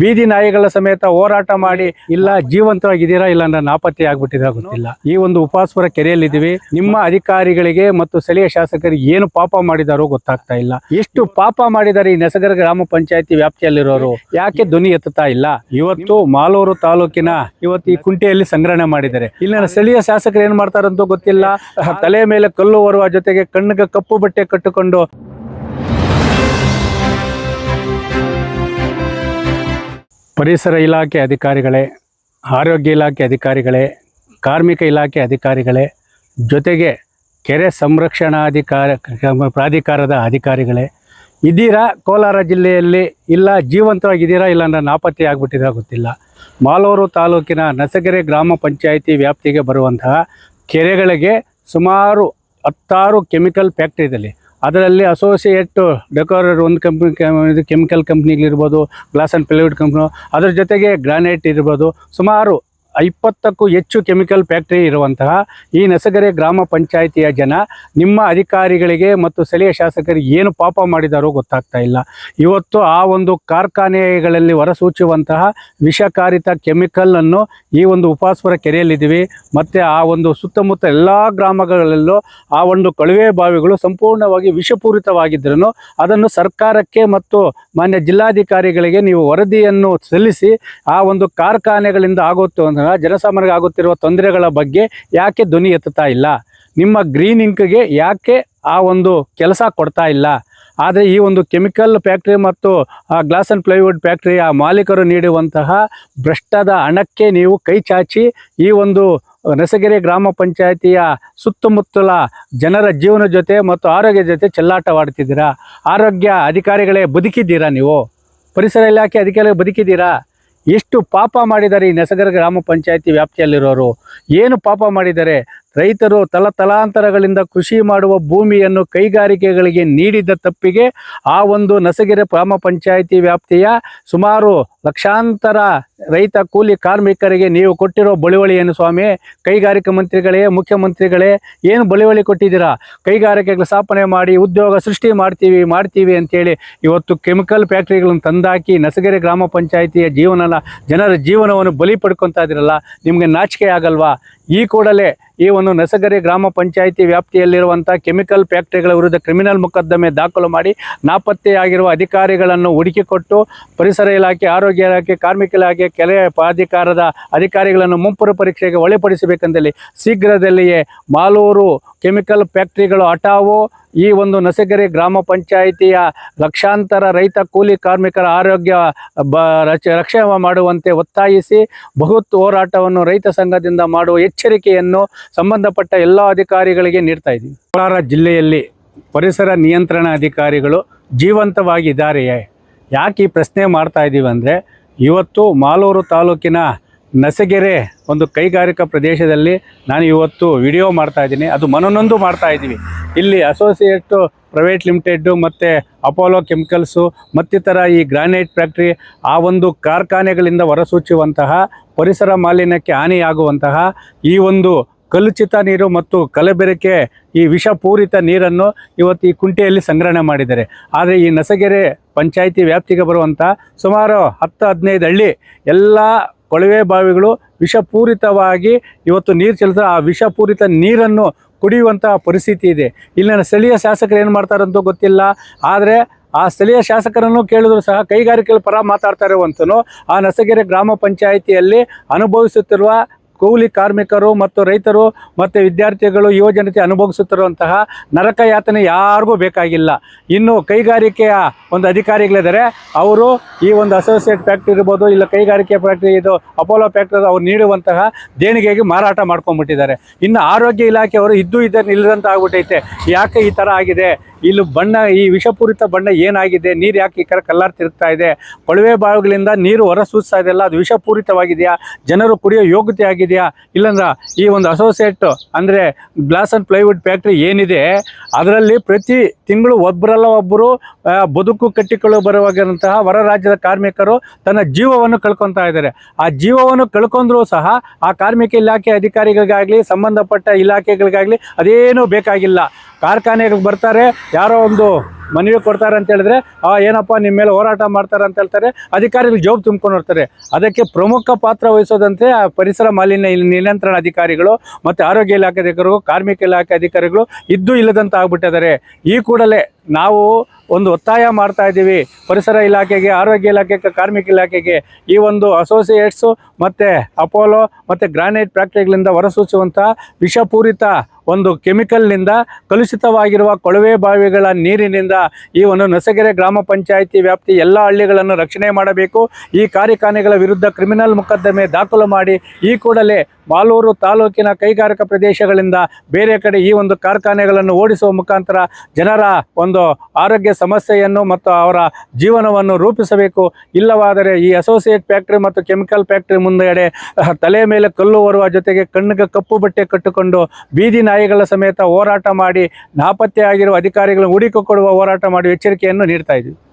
ಬೀದಿ ನಾಯಿಗಳ ಸಮೇತ ಹೋರಾಟ ಮಾಡಿ ಇಲ್ಲ ಜೀವಂತವಾಗಿದ್ದೀರಾ ಇಲ್ಲ ಅಂದ್ರೆ ನಾಪತ್ತೆ ಆಗ್ಬಿಟ್ಟಿದೆ ಗೊತ್ತಿಲ್ಲ. ಈ ಒಂದು ಉಪಾಸ್ಪುರ ಕೆರೆಯಲ್ಲಿದ್ದೀವಿ. ನಿಮ್ಮ ಅಧಿಕಾರಿಗಳಿಗೆ ಮತ್ತು ಸ್ಥಳೀಯ ಶಾಸಕರಿಗೆ ಏನು ಪಾಪ ಮಾಡಿದಾರೋ ಗೊತ್ತಾಗ್ತಾ ಇಲ್ಲ. ಎಷ್ಟು ಪಾಪ ಮಾಡಿದ್ದಾರೆ ಈ ನೆಸಗರ ಗ್ರಾಮ ಪಂಚಾಯತಿ ವ್ಯಾಪ್ತಿಯಲ್ಲಿರೋರು? ಯಾಕೆ ಧ್ವನಿ ಎತ್ತುತ್ತಾ ಇಲ್ಲ? ಇವತ್ತು ಮಾಲೂರು ತಾಲೂಕಿನ ಇವತ್ತು ಈ ಕುಂಟೆಯಲ್ಲಿ ಸಂಗ್ರಹಣೆ ಮಾಡಿದ್ದಾರೆ. ಇಲ್ಲಿನ ಸ್ಥಳೀಯ ಶಾಸಕರು ಏನ್ ಮಾಡ್ತಾರಂತೂ ಗೊತ್ತಿಲ್ಲ. ತಲೆ ಮೇಲೆ ಕಲ್ಲು ಬರುವ ಜೊತೆಗೆ ಕಣ್ಣಿಗೆ ಕಪ್ಪು ಬಟ್ಟೆ ಕಟ್ಟಿಕೊಂಡು ಪರಿಸರ ಇಲಾಖೆ ಅಧಿಕಾರಿಗಳೇ, ಆರೋಗ್ಯ ಇಲಾಖೆ ಅಧಿಕಾರಿಗಳೇ, ಕಾರ್ಮಿಕ ಇಲಾಖೆ ಅಧಿಕಾರಿಗಳೇ, ಜೊತೆಗೆ ಕೆರೆ ಸಂರಕ್ಷಣಾಧಿಕಾರ, ಪ್ರಾಧಿಕಾರದ ಅಧಿಕಾರಿಗಳೇ ಇದ್ದೀರಾ ಕೋಲಾರ ಜಿಲ್ಲೆಯಲ್ಲಿ ಇಲ್ಲ, ಜೀವಂತವಾಗಿದ್ದೀರಾ ಇಲ್ಲ ನಾಪತ್ತೆ ಆಗ್ಬಿಟ್ಟಿರಾ ಗೊತ್ತಿಲ್ಲ. ಮಾಲೂರು ತಾಲೂಕಿನ ನಸಗೆರೆ ಗ್ರಾಮ ಪಂಚಾಯಿತಿ ವ್ಯಾಪ್ತಿಗೆ ಬರುವಂತಹ ಕೆರೆಗಳಿಗೆ ಸುಮಾರು ಹತ್ತಾರು ಕೆಮಿಕಲ್ ಫ್ಯಾಕ್ಟ್ರಿದಲ್ಲಿ ಅದರಲ್ಲಿ ಅಸೋಸಿಯೇಟ್ ಡೆಕೋರರ್ ಒಂದು ಕಂಪ್ನಿ ಇದು ಕೆಮಿಕಲ್ ಕಂಪ್ನಿಗಳಿರ್ಬೋದು ಗ್ಲಾಸ್ ಆ್ಯಂಡ್ ಪ್ಲೈವುಡ್ ಕಂಪ್ನಿ ಅದ್ರ ಜೊತೆಗೆ ಗ್ರಾನೈಟ್ ಇರ್ಬೋದು. ಸುಮಾರು ಇಪ್ಪತ್ತಕ್ಕೂ ಹೆಚ್ಚು ಕೆಮಿಕಲ್ ಫ್ಯಾಕ್ಟರಿ ಇರುವಂತಹ ಈ ನಸಗರೆ ಗ್ರಾಮ ಪಂಚಾಯಿತಿಯ ಜನ ನಿಮ್ಮ ಅಧಿಕಾರಿಗಳಿಗೆ ಮತ್ತು ಸ್ಥಳೀಯ ಶಾಸಕರಿಗೆ ಏನು ಪಾಪ ಮಾಡಿದಾರೋ ಗೊತ್ತಾಗ್ತಾ ಇಲ್ಲ. ಇವತ್ತು ಆ ಒಂದು ಕಾರ್ಖಾನೆಗಳಲ್ಲಿ ಹೊರಸೂಚುವಂತಹ ವಿಷಕಾರಿತ ಕೆಮಿಕಲನ್ನು ಈ ಒಂದು ಉಪಾಸ್ವರ ಕೆರೆಯಲ್ಲಿದ್ದೀವಿ. ಮತ್ತು ಆ ಒಂದು ಸುತ್ತಮುತ್ತ ಎಲ್ಲ ಗ್ರಾಮಗಳಲ್ಲೂ ಆ ಒಂದು ಕೊಳವೆ ಬಾವಿಗಳು ಸಂಪೂರ್ಣವಾಗಿ ವಿಷಪೂರಿತವಾಗಿದ್ದರೂ ಅದನ್ನು ಸರ್ಕಾರಕ್ಕೆ ಮತ್ತು ಮಾನ್ಯ ಜಿಲ್ಲಾಧಿಕಾರಿಗಳಿಗೆ ನೀವು ವರದಿಯನ್ನು ಸಲ್ಲಿಸಿ ಆ ಒಂದು ಕಾರ್ಖಾನೆಗಳಿಂದ ಆಗುತ್ತೋ ಅಂದ್ರೆ ಜನಸಾಮಾನ್ಯರಿಗೆ ಆಗುತ್ತಿರುವ ತೊಂದರೆಗಳ ಬಗ್ಗೆ ಯಾಕೆ ಧ್ವನಿ ಎತ್ತುತ್ತಾ ಇಲ್ಲ? ನಿಮ್ಮ ಗ್ರೀನ್ ಇಂಕ್ಗೆ ಯಾಕೆ ಆ ಒಂದು ಕೆಲಸ ಕೊಡ್ತಾ ಇಲ್ಲ? ಆದರೆ ಈ ಒಂದು ಕೆಮಿಕಲ್ ಫ್ಯಾಕ್ಟ್ರಿ ಮತ್ತು ಗ್ಲಾಸ್ ಆ್ಯಂಡ್ ಪ್ಲೈವುಡ್ ಫ್ಯಾಕ್ಟ್ರಿಯ ಮಾಲೀಕರು ನೀಡುವಂತಹ ಭ್ರಷ್ಟದ ಹಣಕ್ಕೆ ನೀವು ಕೈ ಚಾಚಿ ಈ ಒಂದು ನಸಗೆರೆ ಗ್ರಾಮ ಪಂಚಾಯಿತಿಯ ಸುತ್ತಮುತ್ತಲ ಜನರ ಜೀವನ ಜೊತೆ ಮತ್ತು ಆರೋಗ್ಯ ಜೊತೆ ಚೆಲ್ಲಾಟವಾಡ್ತಿದ್ದೀರಾ? ಆರೋಗ್ಯ ಅಧಿಕಾರಿಗಳೇ ಬದುಕಿದ್ದೀರಾ ನೀವು? ಪರಿಸರ ಇಲಾಖೆ ಅಧಿಕಾರಿಗಳು ಬದುಕಿದ್ದೀರಾ? ಎಷ್ಟು ಪಾಪ ಮಾಡಿದ್ದಾರೆ ಈ ನೆಸಗರ ಗ್ರಾಮ ಪಂಚಾಯತಿ ವ್ಯಾಪ್ತಿಯಲ್ಲಿರೋರು? ಏನು ಪಾಪ ಮಾಡಿದ್ದಾರೆ? ರೈತರು ತಲ ತಲಾಂತರಗಳಿಂದ ಕೃಷಿ ಮಾಡುವ ಭೂಮಿಯನ್ನು ಕೈಗಾರಿಕೆಗಳಿಗೆ ನೀಡಿದ್ದ ತಪ್ಪಿಗೆ ಆ ಒಂದು ನಸಗೆರೆ ಗ್ರಾಮ ಪಂಚಾಯಿತಿ ವ್ಯಾಪ್ತಿಯ ಸುಮಾರು ಲಕ್ಷಾಂತರ ರೈತ ಕೂಲಿ ಕಾರ್ಮಿಕರಿಗೆ ನೀವು ಕೊಟ್ಟಿರೋ ಬಳುವಳಿಯನ್ನು ಸ್ವಾಮಿ, ಕೈಗಾರಿಕಾ ಮಂತ್ರಿಗಳೇ, ಮುಖ್ಯಮಂತ್ರಿಗಳೇ, ಏನು ಬಳುವಳಿ ಕೊಟ್ಟಿದ್ದೀರಾ? ಕೈಗಾರಿಕೆಗಳ ಸ್ಥಾಪನೆ ಮಾಡಿ, ಉದ್ಯೋಗ ಸೃಷ್ಟಿ ಮಾಡ್ತೀವಿ ಮಾಡ್ತೀವಿ ಅಂತೇಳಿ ಇವತ್ತು ಕೆಮಿಕಲ್ ಫ್ಯಾಕ್ಟ್ರಿಗಳನ್ನು ತಂದಾಕಿ ನಸಗೆರೆ ಗ್ರಾಮ ಪಂಚಾಯಿತಿಯ ಜೀವನನ, ಜನರ ಜೀವನವನ್ನು ಬಲಿ ಪಡ್ಕೊತಾ ಇದ್ದೀರಲ್ಲ, ನಿಮಗೆ ನಾಚಿಕೆ ಆಗಲ್ವಾ? ಈ ಕೂಡಲೇ ಈ ಒಂದು ನಸಗರೆ ಗ್ರಾಮ ಪಂಚಾಯಿತಿ ವ್ಯಾಪ್ತಿಯಲ್ಲಿರುವಂಥ ಕೆಮಿಕಲ್ ಫ್ಯಾಕ್ಟ್ರಿಗಳ ವಿರುದ್ಧ ಕ್ರಿಮಿನಲ್ ಮೊಕದ್ದಮೆ ದಾಖಲು ಮಾಡಿ ನಾಪತ್ತೆಯಾಗಿರುವ ಅಧಿಕಾರಿಗಳನ್ನು ಹುಡುಕಿಕೊಟ್ಟು ಪರಿಸರ ಇಲಾಖೆ, ಆರೋಗ್ಯ ಇಲಾಖೆ, ಕಾರ್ಮಿಕ ಇಲಾಖೆ ಕೆರೆ ಪ್ರಾಧಿಕಾರದ ಅಧಿಕಾರಿಗಳನ್ನು ಮುಂಪುರ ಪರೀಕ್ಷೆಗೆ ಒಳಪಡಿಸಬೇಕೆಂದಲ್ಲಿ ಶೀಘ್ರದಲ್ಲಿಯೇ ಮಾಲೂರು ಕೆಮಿಕಲ್ ಫ್ಯಾಕ್ಟ್ರಿಗಳು ಹಟಾವು ಈ ಒಂದು ನಸಗೆರೆ ಗ್ರಾಮ ಪಂಚಾಯಿತಿಯ ಲಕ್ಷಾಂತರ ರೈತ ಕೂಲಿ ಕಾರ್ಮಿಕರ ಆರೋಗ್ಯ ಬ ರಕ್ಷಣೆ ಮಾಡುವಂತೆ ಒತ್ತಾಯಿಸಿ ಬೃಹತ್ ಹೋರಾಟವನ್ನು ರೈತ ಸಂಘದಿಂದ ಮಾಡುವ ಎಚ್ಚರಿಕೆಯನ್ನು ಸಂಬಂಧಪಟ್ಟ ಎಲ್ಲ ಅಧಿಕಾರಿಗಳಿಗೆ ನೀಡ್ತಾ ಇದ್ದೀವಿ. ಕೋಲಾರ ಜಿಲ್ಲೆಯಲ್ಲಿ ಪರಿಸರ ನಿಯಂತ್ರಣ ಅಧಿಕಾರಿಗಳು ಜೀವಂತವಾಗಿದ್ದಾರೆಯೇ ಯಾಕೆ ಈ ಪ್ರಶ್ನೆ ಮಾಡ್ತಾ ಇದ್ದೀವಿ ಅಂದರೆ ಇವತ್ತು ಮಾಲೂರು ತಾಲೂಕಿನ ನಸಗೆರೆ ಒಂದು ಕೈಗಾರಿಕಾ ಪ್ರದೇಶದಲ್ಲಿ ನಾನು ಇವತ್ತು ವಿಡಿಯೋ ಮಾಡ್ತಾ ಇದ್ದೀನಿ. ಅದು ಮನನೊಂದು ಮಾಡ್ತಾ ಇದ್ದೀವಿ. ಇಲ್ಲಿ ಅಸೋಸಿಯೇಟು ಪ್ರೈವೇಟ್ ಲಿಮಿಟೆಡ್ಡು ಮತ್ತು ಅಪೋಲೋ ಕೆಮಿಕಲ್ಸು ಮತ್ತಿತರ ಈ ಗ್ರಾನೈಟ್ ಫ್ಯಾಕ್ಟ್ರಿ ಆ ಒಂದು ಕಾರ್ಖಾನೆಗಳಿಂದ ಹೊರಸೂಚುವಂತಹ ಪರಿಸರ ಮಾಲಿನ್ಯಕ್ಕೆ ಹಾನಿಯಾಗುವಂತಹ ಈ ಒಂದು ಕಲುಚಿತ ನೀರು ಮತ್ತು ಕಲಬೆರಕೆ ಈ ವಿಷಪೂರಿತ ನೀರನ್ನು ಇವತ್ತು ಈ ಕುಂಟೆಯಲ್ಲಿ ಸಂಗ್ರಹಣೆ ಮಾಡಿದ್ದಾರೆ. ಆದರೆ ಈ ನಸಗೆರೆ ಪಂಚಾಯಿತಿ ವ್ಯಾಪ್ತಿಗೆ ಬರುವಂಥ ಸುಮಾರು ಹತ್ತು ಹದಿನೈದು ಹಳ್ಳಿ ಎಲ್ಲ ಕೊಳವೆ ಬಾವಿಗಳು ವಿಷಪೂರಿತವಾಗಿ ಇವತ್ತು ನೀರು ಚೆಲ್ತಾರೆ ಆ ವಿಷಪೂರಿತ ನೀರನ್ನು ಕುಡಿಯುವಂಥ ಪರಿಸ್ಥಿತಿ ಇದೆ. ಇಲ್ಲಿನ ಸ್ಥಳೀಯ ಶಾಸಕರು ಏನು ಮಾಡ್ತಾರಂತೂ ಗೊತ್ತಿಲ್ಲ. ಆದರೆ ಆ ಸ್ಥಳೀಯ ಶಾಸಕರನ್ನು ಕೇಳಿದ್ರು ಸಹ ಕೈಗಾರಿಕೆಗಳ ಪರ ಮಾತಾಡ್ತಾರೆ ಅಂತನೂ ಆ ನಸಗೆರೆ ಗ್ರಾಮ ಪಂಚಾಯಿತಿಯಲ್ಲಿ ಅನುಭವಿಸುತ್ತಿರುವ ಕೂಲಿ ಕಾರ್ಮಿಕರು ಮತ್ತು ರೈತರು ಮತ್ತು ವಿದ್ಯಾರ್ಥಿಗಳು ಯುವಜನತೆ ಅನುಭವಿಸುತ್ತಿರುವಂತಹ ನರಕ ಯಾತನೆ ಯಾರಿಗೂ ಬೇಕಾಗಿಲ್ಲ. ಇನ್ನು ಕೈಗಾರಿಕೆಯ ಒಂದು ಅಧಿಕಾರಿಗಳಿದ್ದಾರೆ. ಅವರು ಈ ಒಂದು ಅಸೋಸಿಯೇಟ್ ಫ್ಯಾಕ್ಟ್ರಿ ಇರ್ಬೋದು, ಇಲ್ಲ ಕೈಗಾರಿಕೆ ಫ್ಯಾಕ್ಟ್ರಿ ಇದು ಅಪೋಲೋ ಫ್ಯಾಕ್ಟ್ರಿ ಅವ್ರು ನೀಡುವಂತಹ ದೇಣಿಗೆಗೆ ಮಾರಾಟ ಮಾಡ್ಕೊಂಡ್ಬಿಟ್ಟಿದ್ದಾರೆ. ಇನ್ನು ಆರೋಗ್ಯ ಇಲಾಖೆಯವರು ಇದ್ದು ಇದ್ದರೆ ನಿಲ್ಲದಂತ ಯಾಕೆ ಈ ಥರ ಆಗಿದೆ? ಇಲ್ಲಿ ಬಣ್ಣ, ಈ ವಿಷಪೂರಿತ ಬಣ್ಣ ಏನಾಗಿದೆ? ನೀರು ಯಾಕೆ ಈ ಕಡೆ ಕಲ್ಲಾರ್ ತಿರುಗ್ತಾ ಇದೆ? ಕೊಳವೆ ಬಾವಿಗಳಿಂದ ನೀರು ಹೊರ ಹೊರಸೂಸ್ತಾ ಇದೆಯಲ್ಲ ಅದು ವಿಷಪೂರಿತವಾಗಿದೆಯಾ? ಜನರು ಕುಡಿಯೋ ಯೋಗ್ಯತೆ ಆಗಿದೆಯಾ ಇಲ್ಲಂದ್ರ ಈ ಒಂದು ಅಸೋಸಿಯೇಟ್ ಅಂದರೆ ಗ್ಲಾಸ್ ಆ್ಯಂಡ್ ಪ್ಲೈವುಡ್ ಫ್ಯಾಕ್ಟ್ರಿ ಏನಿದೆ, ಅದರಲ್ಲಿ ಪ್ರತಿ ತಿಂಗಳು ಒಬ್ಬರಲ್ಲ ಒಬ್ಬರು ಬದುಕು ಕಟ್ಟಿಕೊಳ್ಳೋ ಬರುವಾಗಿರುವಂತಹ ಹೊರ ರಾಜ್ಯದ ಕಾರ್ಮಿಕರು ತನ್ನ ಜೀವವನ್ನು ಕಳ್ಕೊತಾ ಇದ್ದಾರೆ. ಆ ಜೀವವನ್ನು ಕಳ್ಕೊಂಡ್ರೂ ಸಹ ಆ ಕಾರ್ಮಿಕ ಇಲಾಖೆ ಅಧಿಕಾರಿಗಳಿಗಾಗಲಿ, ಸಂಬಂಧಪಟ್ಟ ಇಲಾಖೆಗಳಿಗಾಗಲಿ ಅದೇನೂ ಬೇಕಾಗಿಲ್ಲ. ಕಾರ್ಖಾನೆಗೆ ಬರ್ತಾರೆ, ಯಾರೋ ಒಂದು ಮನವಿ ಕೊಡ್ತಾರೆ ಅಂತ ಹೇಳಿದ್ರೆ, ಆ, ಏನಪ್ಪ ನಿಮ್ಮ ಮೇಲೆ ಹೋರಾಟ ಮಾಡ್ತಾರೆ ಅಂತ ಹೇಳ್ತಾರೆ, ಅಧಿಕಾರಿಗಳು ಜೋಬ್ ತುಂಬ್ಕೊಂಡು ಹೋಗ್ತಾರೆ. ಅದಕ್ಕೆ ಪ್ರಮುಖ ಪಾತ್ರ ವಹಿಸೋದಂತೆ ಆ ಪರಿಸರ ಮಾಲಿನ್ಯ ನಿಯಂತ್ರಣ ಅಧಿಕಾರಿಗಳು ಮತ್ತು ಆರೋಗ್ಯ ಇಲಾಖೆ ಅಧಿಕಾರಿಗಳು, ಕಾರ್ಮಿಕ ಇಲಾಖೆ ಅಧಿಕಾರಿಗಳು ಇದ್ದು ಇಲ್ಲದಂತ ಆಗ್ಬಿಟ್ಟಿದ್ದಾರೆ. ಈ ಕೂಡಲೇ ನಾವು ಒಂದು ಒತ್ತಾಯ ಮಾಡ್ತಾ ಇದ್ದೀವಿ ಪರಿಸರ ಇಲಾಖೆಗೆ, ಆರೋಗ್ಯ ಇಲಾಖೆ, ಕಾರ್ಮಿಕ ಇಲಾಖೆಗೆ. ಈ ಒಂದು ಅಸೋಸಿಯೇಟ್ಸು ಮತ್ತು ಅಪೋಲೋ ಮತ್ತು ಗ್ರಾನೈಟ್ ಫ್ಯಾಕ್ಟ್ರಿಗಳಿಂದ ಹೊರಸೂಸುವಂಥ ವಿಷಪೂರಿತ ಒಂದು ಕೆಮಿಕಲ್ನಿಂದ ಕಲುಷಿತವಾಗಿರುವ ಕೊಳವೆ ಬಾವಿಗಳ ನೀರಿನಿಂದ ಈ ಒಂದು ನಸಗೆರೆ ಗ್ರಾಮ ಪಂಚಾಯಿತಿ ವ್ಯಾಪ್ತಿ ಎಲ್ಲ ಹಳ್ಳಿಗಳನ್ನು ರಕ್ಷಣೆ ಮಾಡಬೇಕು. ಈ ಕಾರ್ಖಾನೆಗಳ ವಿರುದ್ಧ ಕ್ರಿಮಿನಲ್ ಮೊಕದ್ದಮೆ ದಾಖಲು ಮಾಡಿ ಈ ಕೂಡಲೇ ಮಾಲೂರು ತಾಲೂಕಿನ ಕೈಗಾರಿಕಾ ಪ್ರದೇಶಗಳಿಂದ ಬೇರೆ ಕಡೆ ಈ ಒಂದು ಕಾರ್ಖಾನೆಗಳನ್ನು ಓಡಿಸುವ ಮುಖಾಂತರ ಜನರ ಒಂದು ಆರೋಗ್ಯ ಸಮಸ್ಯೆಯನ್ನು ಮತ್ತು ಅವರ ಜೀವನವನ್ನು ರೂಪಿಸಬೇಕು. ಇಲ್ಲವಾದರೆ ಈ ಅಸೋಸಿಯೇಟ್ ಫ್ಯಾಕ್ಟ್ರಿ ಮತ್ತು ಕೆಮಿಕಲ್ ಫ್ಯಾಕ್ಟ್ರಿ ಮುಂದೆಡೆ ತಲೆ ಮೇಲೆ ಕಲ್ಲು ಹೊರುವ ಜೊತೆಗೆ ಕಣ್ಣಿಗೆ ಕಪ್ಪು ಬಟ್ಟೆ ಕಟ್ಟಿಕೊಂಡು ಬೀದಿ ನಾಯಿಗಳ ಸಮೇತ ಹೋರಾಟ ಮಾಡಿ ನಾಪತ್ತೆಯಾಗಿರುವ ಅಧಿಕಾರಿಗಳನ್ನು ಹುಡುಕಿಕೊಡುವ ಹೋರಾಟ ಮಾಡಿ ಎಚ್ಚರಿಕೆಯನ್ನು ನೀಡ್ತಾ ಇದ್ದೀವಿ